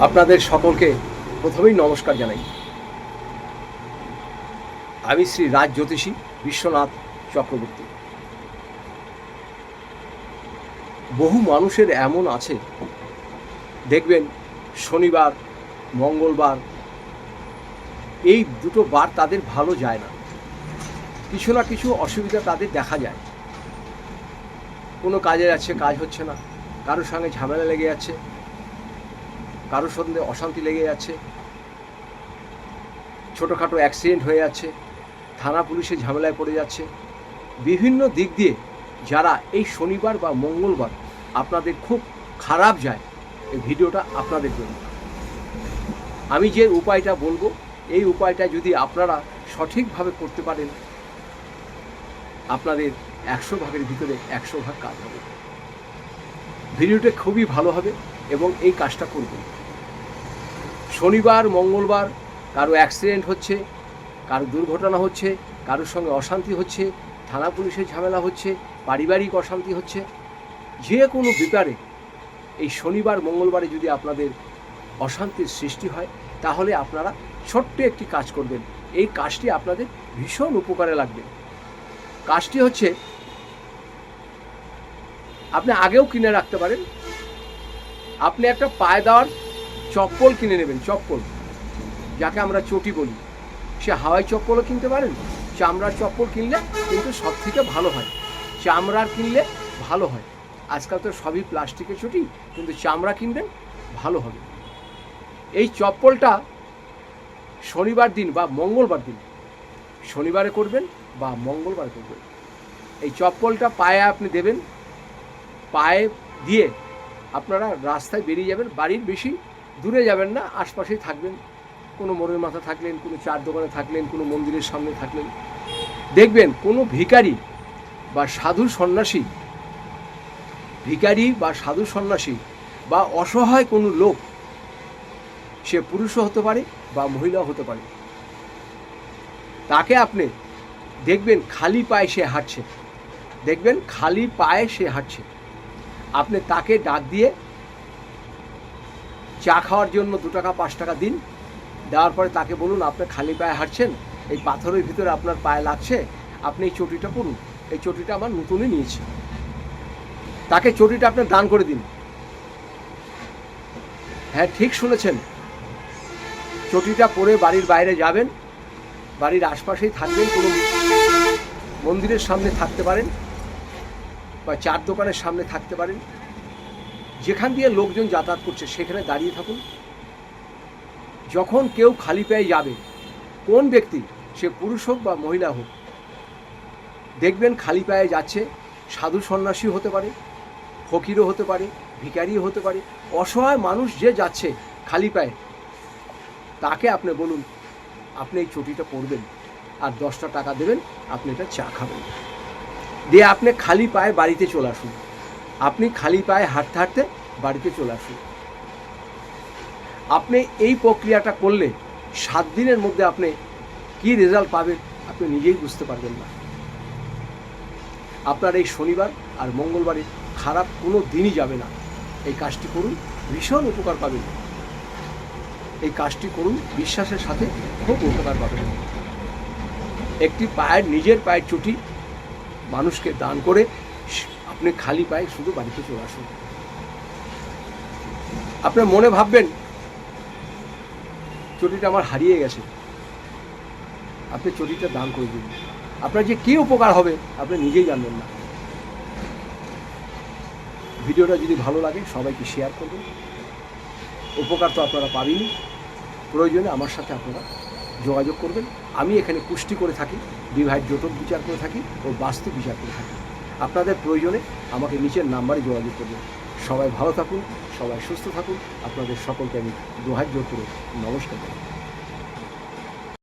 আপনাদের সকলকে প্রথমেই নমস্কার জানাই। আমি শ্রী রাজ জ্যোতিষী বিশ্বনাথ চক্রবর্তী। বহু মানুষের এমন আছে। দেখবেন শনিবার, মঙ্গলবার, এই দুটো বার তাদের ভালো যায় না। কিছু না কিছু অসুবিধা তাদের দেখা যায়। কোনো কাজে যাচ্ছে, কাজ হচ্ছে না। কারোর সঙ্গে ঝামেলা লেগে যাচ্ছে। কারোর সঙ্গে অশান্তি লেগে যাচ্ছে, ছোটোখাটো অ্যাক্সিডেন্ট হয়ে যাচ্ছে, থানা পুলিশে ঝামেলায় পড়ে যাচ্ছে। বিভিন্ন দিক দিয়ে যারা এই শনিবার বা মঙ্গলবার আপনাদের খুব খারাপ যায়, এই ভিডিওটা আপনাদের জন্য। আমি যে উপায়টা বলব, এই উপায়টা যদি আপনারা সঠিকভাবে করতে পারেন, আপনাদের একশো ভাগের ভিতরে একশো ভাগ কাজ হবে। ভিডিওটা খুবই ভালো হবে এবং এই কাজটা করবেন। শনিবার, মঙ্গলবার কারও অ্যাক্সিডেন্ট হচ্ছে, কারও দুর্ঘটনা হচ্ছে, কারোর সঙ্গে অশান্তি হচ্ছে, থানা পুলিশের ঝামেলা হচ্ছে, পারিবারিক অশান্তি হচ্ছে, যে কোনো ব্যাপারে এই শনিবার, মঙ্গলবারে যদি আপনাদের অশান্তির সৃষ্টি হয়, তাহলে আপনারা ছোট্ট একটি কাজ করবেন। এই কাজটি আপনাদের ভীষণ উপকারে লাগবে। কাজটি হচ্ছে, আপনি আগেও কিনে রাখতে পারেন। আপনি একটা পায়ে দেওয়ার চপ্পল কিনে নেবেন, চপ্পল। যাকে আমরা চটি বলি, সে হাওয়াই চপ্পলও কিনতে পারেন, চামড়ার চপ্পল কিনলে কিন্তু সব থেকে ভালো হয়, চামড়ার কিনলে ভালো হয়। আজকাল তো সবই প্লাস্টিকের চটি, কিন্তু চামড়া কিনবেন, ভালো হবে। এই চপ্পলটা শনিবার দিন বা মঙ্গলবার দিন, শনিবারে করবেন বা মঙ্গলবার করবেন। এই চপ্পলটা পায়ে আপনি দেবেন, পায়ে দিয়ে আপনারা রাস্তায় বেরিয়ে যাবেন, বাড়ির বেশি দূরে যাবেন না, আশপাশেই থাকবেন। কোনো মোড়ের মাথা থাকলেন, কোনো চার দোকানে থাকলেন, কোনো মন্দিরের সামনে থাকলেন। দেখবেন, কোনো ভিখারি বা সাধু সন্ন্যাসী, ভিখারি বা সাধু সন্ন্যাসী বা অসহায় কোনো লোক, সে পুরুষও হতে পারে বা মহিলাও হতে পারে। তাকে আপনি দেখবেন, খালি পায়ে সে হাঁটছে। দেখবেন, খালি পায়ে সে হাঁটছে। আপনি তাকে ডাক দিয়ে চা খাওয়ার জন্য দু টাকা, পাঁচ টাকা দিন। দেওয়ার পরে তাকে বলুন, আপনি খালি পায়ে হাঁটছেন, এই পাথরের ভিতরে আপনার পায়ে লাগছে, আপনি এই চটিটা পরুন। এই চটিটা আমার নতুনই নিয়েছি। তাকে চটিটা আপনি দান করে দিন। হ্যাঁ ঠিক শুনেছেন। চটিটা পরে বাড়ির বাইরে যাবেন, বাড়ির আশপাশেই থাকবেন, কোনো মন্দিরের সামনে থাকতে পারেন বা চার দোকানের সামনে থাকতে পারেন। যেখান দিয়ে লোকজন যাতায়াত করছে, সেখানে দাঁড়িয়ে থাকুন। যখন কেউ খালি পায়ে যাবে, কোন ব্যক্তি, সে পুরুষ হোক বা মহিলা হোক, দেখবেন খালি পায়ে যাচ্ছে, সাধু সন্ন্যাসী হতে পারে, ফকিরও হতে পারে ভিকারিও হতে পারে, অসহায় মানুষ যে যাচ্ছে খালি পায়ে, তাকে আপনি বলুন, আপনি এই চটিটা পরবেন আর দশটা টাকা দেবেন, আপনি এটা চা খাবেন। দিয়ে আপনি খালি পায়ে বাড়িতে চলে আসুন। আপনি খালি পায়ে হাঁটতে হাঁটতে বাড়িতে চলে আসুন। আপনি এই প্রক্রিয়াটা করলে সাত দিনের মধ্যে আপনি কি রেজাল্ট পাবেন আপনি নিজেই বুঝতে পারবেন না। আপনার এই শনিবার আর মঙ্গলবারে খারাপ কোনো দিনই যাবে না। এই কাজটি করুন, ভীষণ উপকার পাবেন। এই কাজটি করুন, বিশ্বাসের সাথে খুব উপকার পাবেন। একটি পায়ের, নিজের পায়ের চুটি মানুষকে দান করে আপনি খালি পায়ে শুধু বাড়িতে চলে আসুন। আপনার মনে ভাববেন, চটিটা আমার হারিয়ে গেছে। আপনি চটিটা দান করে দিন। আপনার যে কী উপকার হবে, আপনি নিজেই জানবেন না। ভিডিওটা যদি ভালো লাগে, সবাইকে শেয়ার করবেন উপকার তো আপনারা পাবেনই। প্রয়োজনে আমার সাথে আপনারা যোগাযোগ করবেন। আমি এখানে পুষ্টি করে থাকি বিবাহের জটক বিচার করে থাকি ও বাস্তু বিচার করে থাকি। আপনাদের প্রয়োজনে আমাকে নিচের নাম্বারে যোগাযোগ করবেন। সবাই ভালো থাকুন, সবাই সুস্থ থাকুন। আপনাদের সকলকে আমি দোহাই, জোর করে নমস্কার